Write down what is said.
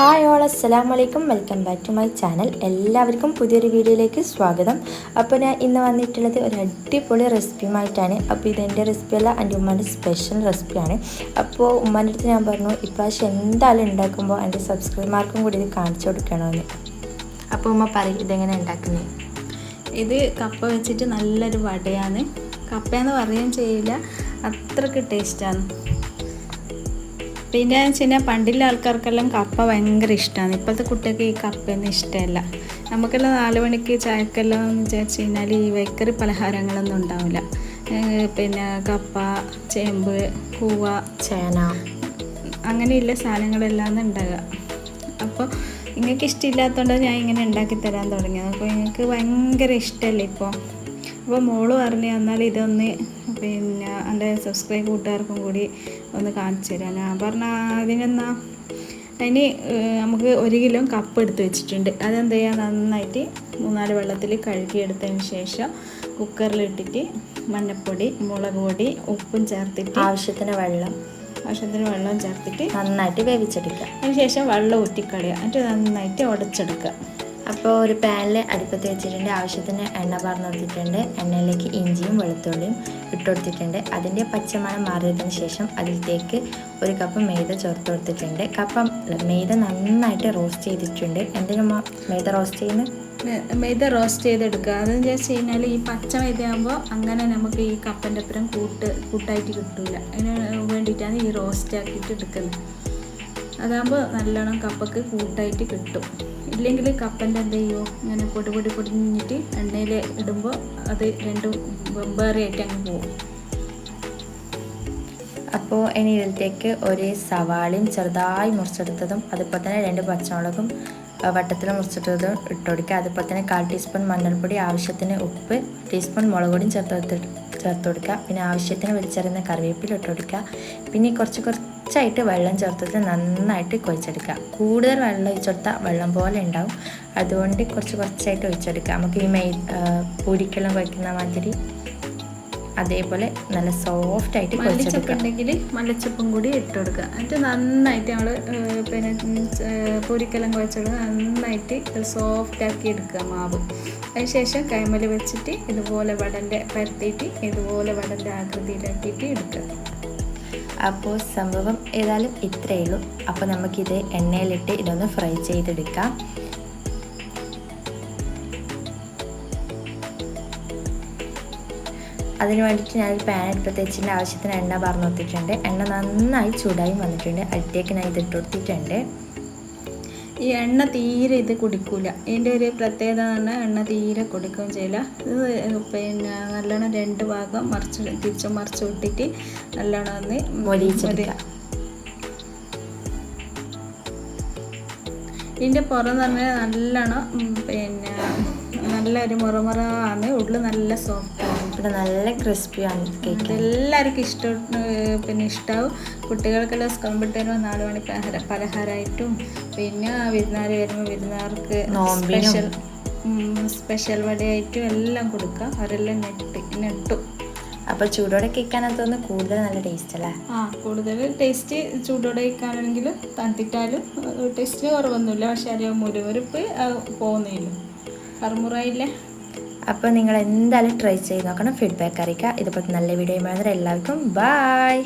Hi all അസ്സലാം വലൈക്കും welcome back to my channel എല്ലാവർക്കും പുതിയൊരു വീഡിയോയിലേക്ക് സ്വാഗതം. അപ്പോൾ ഞാൻ ഇന്ന് വന്നിട്ടുള്ളത് ഒരു അടിപൊളി റെസിപ്പിയുമായിട്ടാണ്. അപ്പോൾ ഇതെന്റെ റെസിപ്പിയല്ല എന്റെ ഉമ്മാന്റെ സ്പെഷ്യൽ റെസിപ്പിയാണ്. അപ്പോൾ ഉമ്മാന്റെ അടുത്ത് ഞാൻ പറഞ്ഞു ഇപ്രാവശ്യം എന്തായാലും ഉണ്ടാക്കുമ്പോൾ എന്റെ സബ്സ്ക്രൈബർമാർക്കും കൂടി ഇത് കാണിച്ചു കൊടുക്കണമെന്ന്. അപ്പോൾ ഉമ്മ പറയും ഇതെങ്ങനെ ഉണ്ടാക്കുന്നത് ഇത് കപ്പ വെച്ചിട്ട് നല്ലൊരു വടയാണ്. കപ്പയെന്ന് പറയുകയും ചെയ്യില്ല. അത്രയ്ക്ക് ടേസ്റ്റാണ് പിന്നെ വെച്ച് കഴിഞ്ഞാൽ പണ്ടുള്ള ആൾക്കാർക്കെല്ലാം കപ്പ ഭയങ്കര ഇഷ്ടമാണ് ഇപ്പോഴത്തെ കുട്ടികൾക്ക് ഈ കപ്പയൊന്നും ഇഷ്ടമല്ല. നമുക്കെല്ലാം നാല് മണിക്ക് ചായക്കെല്ലാം എന്ന് വിചാരിച്ച് കഴിഞ്ഞാൽ ഈ ബേക്കറി പലഹാരങ്ങളൊന്നും ഉണ്ടാവില്ല. പിന്നെ കപ്പ ചേമ്പ് കൂവ ചേന. അങ്ങനെയുള്ള സാധനങ്ങളെല്ലാം ഉണ്ടാകുക അപ്പോൾ നിങ്ങൾക്ക് ഇഷ്ടമില്ലാത്തതുകൊണ്ട് ഞാൻ ഇങ്ങനെ ഉണ്ടാക്കി തരാൻ തുടങ്ങിയത് അപ്പോൾ നിങ്ങൾക്ക് ഭയങ്കര ഇഷ്ടമല്ലേ ഇപ്പോൾ അപ്പോൾ മോൾ പറഞ്ഞു തന്നാൽ ഇതൊന്ന് പിന്നെ എന്റെ സബ്സ്ക്രൈബ് കൂട്ടുകാർക്കും കൂടി ഒന്ന് കാണിച്ചു തരാം. ഞാൻ പറഞ്ഞാൽ അതിനെന്നാ അതിന് നമുക്ക് ഒരു കിലോ കപ്പ് എടുത്ത് വെച്ചിട്ടുണ്ട്. അതെന്ത് ചെയ്യുക നന്നായിട്ട് മൂന്നാൽ വെള്ളത്തിൽ കഴുകിയെടുത്തതിന് ശേഷം കുക്കറിലിട്ടിട്ട് മഞ്ഞൾപ്പൊടി മുളക് പൊടി ഉപ്പും ചേർത്തിട്ട് ആവശ്യത്തിന് വെള്ളം. ആവശ്യത്തിന് വെള്ളം ചേർത്തിട്ട് നന്നായിട്ട് വേവിച്ചെടുക്കുക. അതിനുശേഷം വെള്ളം ഊറ്റിക്കളയുക. എന്നിട്ട് നന്നായിട്ട് ഉടച്ചെടുക്കുക. അപ്പോൾ ഒരു പാനിൽ അടുപ്പത്ത് വെച്ചിട്ടുണ്ട്. ആവശ്യത്തിന് എണ്ണ പറന്ന് കൊടുത്തിട്ടുണ്ട് എണ്ണയിലേക്ക് ഇഞ്ചിയും വെളുത്തുള്ളിയും ഇട്ട് കൊടുത്തിട്ടുണ്ട് അതിന്റെ പച്ചമണം മാറിയതിന് ശേഷം അതിലേക്ക് ഒരു കപ്പ് മൈദ ചേർത്ത് കൊടുത്തിട്ടുണ്ട് കപ്പ മെയ്ത നന്നായിട്ട് റോസ്റ്റ് ചെയ്തിട്ടുണ്ട്. എന്തിനാ മൈദ റോസ്റ്റ് ചെയ്യുന്നത് മെയ്ത റോസ്റ്റ് ചെയ്തെടുക്കുക. അതെന്ന് വെച്ച് കഴിഞ്ഞാൽ ഈ പച്ച മൈദയാകുമ്പോൾ അങ്ങനെ നമുക്ക് ഈ കപ്പന്റെ അപ്പുറം കൂട്ട് കൂട്ടായിട്ട് കിട്ടില്ല അതിന് വേണ്ടിയിട്ടാണ് ഈ റോസ്റ്റ് ആക്കിയിട്ട് എടുക്കുന്നത്. അതാകുമ്പോൾ നല്ലോണം കപ്പക്ക് കൂട്ടായിട്ട് കിട്ടും. ഇല്ലെങ്കിൽ കപ്പന്റെ എന്ത് ചെയ്യുമോ ഇങ്ങനെ പൊടി പൊടി പൊടിഞ്ഞിട്ട് എണ്ണയിൽ ഇടുമ്പോൾ അത് രണ്ടും വെമ്പേറെ ആയിട്ട് അങ്ങ് പോകും അപ്പോൾ ഇനി ഇതിലേക്ക് ഒരു സവാളയും ചെറുതായി മുറിച്ചെടുത്തതും അതുപോലെ തന്നെ രണ്ട് പച്ചമുളകും വട്ടത്തിൽ മുറിച്ചെടുത്തതും ഇട്ട് കൊടുക്കുക. അതുപോലെ തന്നെ കാൽ ടീസ്പൂൺ മഞ്ഞൾപ്പൊടി ആവശ്യത്തിന് ഉപ്പ് ടീസ്പൂൺ മുളക് പൊടിയും ചേർത്ത് ചേർത്ത് കൊടുക്കുക. പിന്നെ ആവശ്യത്തിന് വലിച്ചെറിയുന്ന കറിവേപ്പില ഇട്ട് കൊടുക്കുക. പിന്നെ കുറച്ച് കുറച്ച് കുറച്ചായിട്ട് വെള്ളം ചേർത്തിട്ട് നന്നായിട്ട് കുഴച്ചെടുക്കുക. കൂടുതൽ വെള്ളം ഒഴിച്ചെടുത്താൽ വെള്ളം പോലെ ഉണ്ടാവും. അതുകൊണ്ട് കുറച്ച് കുറച്ചായിട്ട് ഒഴിച്ചെടുക്കുക. നമുക്ക് ഈ മെയ് പൂരിക്കെല്ലാം കുഴക്കുന്ന മാതിരി അതേപോലെ നല്ല സോഫ്റ്റ് ആയിട്ട് മല്ലിച്ചപ്പ് മല്ലിച്ചപ്പും കൂടി ഇട്ട് കൊടുക്കുക. എന്നിട്ട് നന്നായിട്ട് നമ്മൾ പിന്നെ പൊരിക്കെല്ലാം കുഴച്ചെടുക്കുക നന്നായിട്ട് സോഫ്റ്റ് ആക്കി എടുക്കുക മാവ്. അതിനുശേഷം കൈമൽ വെച്ചിട്ട് ഇതുപോലെ വടന്റെ പരത്തിയിട്ട് ഇതുപോലെ വടന്റെ ആകൃതിയിലാക്കിയിട്ട് എടുക്കുക. അപ്പോൾ സംഭവം ഏതായാലും ഇത്രയേ ഉള്ളൂ അപ്പോൾ നമുക്കിത് എണ്ണയിലിട്ട് ഇതൊന്ന് ഫ്രൈ ചെയ്തെടുക്കാം. അതിന് വേണ്ടിയിട്ട് ഞാനൊരു പാൻ എടുത്ത് വെച്ചിട്ട് ആവശ്യത്തിന് എണ്ണ പറഞ്ഞു കൊടുത്തിട്ടുണ്ട് എണ്ണ നന്നായി ചൂടായി വന്നിട്ടുണ്ട്. അടുത്തേക്ക് ഞാൻ ഇത് ഇട്ട് കൊടുത്തിട്ടുണ്ട് ഈ എണ്ണ തീരെ ഇത് കുടിക്കൂല. ഇതിന്റെ ഒരു പ്രത്യേകത എന്ന് പറഞ്ഞാൽ എണ്ണ തീരെ കുടിക്കുകയും ചെയ്യില്ല. ഇത് പിന്നെ നല്ലോണം രണ്ട് ഭാഗം മറിച്ച് തിരിച്ച് മറിച്ച് വിട്ടിട്ട് നല്ലോണം ഒന്ന് ഇതിന്റെ പുറം തന്നെ നല്ലോണം പിന്നെ നല്ലൊരു ആണ് ഉള്ളിൽ നല്ല സോഫ്റ്റ് ആണ്. ഇവിടെ നല്ല ക്രിസ്പിയാണ് കേക്ക് എല്ലാവർക്കും ഇഷ്ടം പിന്നെ ഇഷ്ടമാവും കുട്ടികൾക്കെല്ലാം സ്കൂൾ വിട്ട് വരുമ്പോൾ നാല് മണി പലഹാര പലഹാരമായിട്ടും പിന്നെ വിരുന്നാർ വരുമ്പോൾ വിരുന്നാർക്ക്. സ്പെഷ്യൽ സ്പെഷ്യൽ വടയായിട്ടും എല്ലാം കൊടുക്കാം. അവരെല്ലാം നെട്ടി നെട്ടും അപ്പോൾ ചൂടോടെ കേൾക്കാനകത്തൊന്ന് കൂടുതൽ നല്ല ടേസ്റ്റ് അല്ലേ? ആ കൂടുതൽ ടേസ്റ്റ് ചൂടോടെ കേൾക്കാനാണെങ്കിൽ തണുത്തിട്ടാലും ടേസ്റ്റിന് കുറവൊന്നുമില്ല. പക്ഷെ അറിയാം മുരുമുറുപ്പ് പോകുന്നില്ല കറുമുറയില്ല? അപ്പോൾ നിങ്ങൾ എന്തായാലും ട്രൈ ചെയ്ത് നോക്കണം. ഫീഡ്ബാക്ക് അറിയിക്കുക. ഇതുപോലത്തെ നല്ല വീഡിയോ എല്ലാവർക്കും ബൈ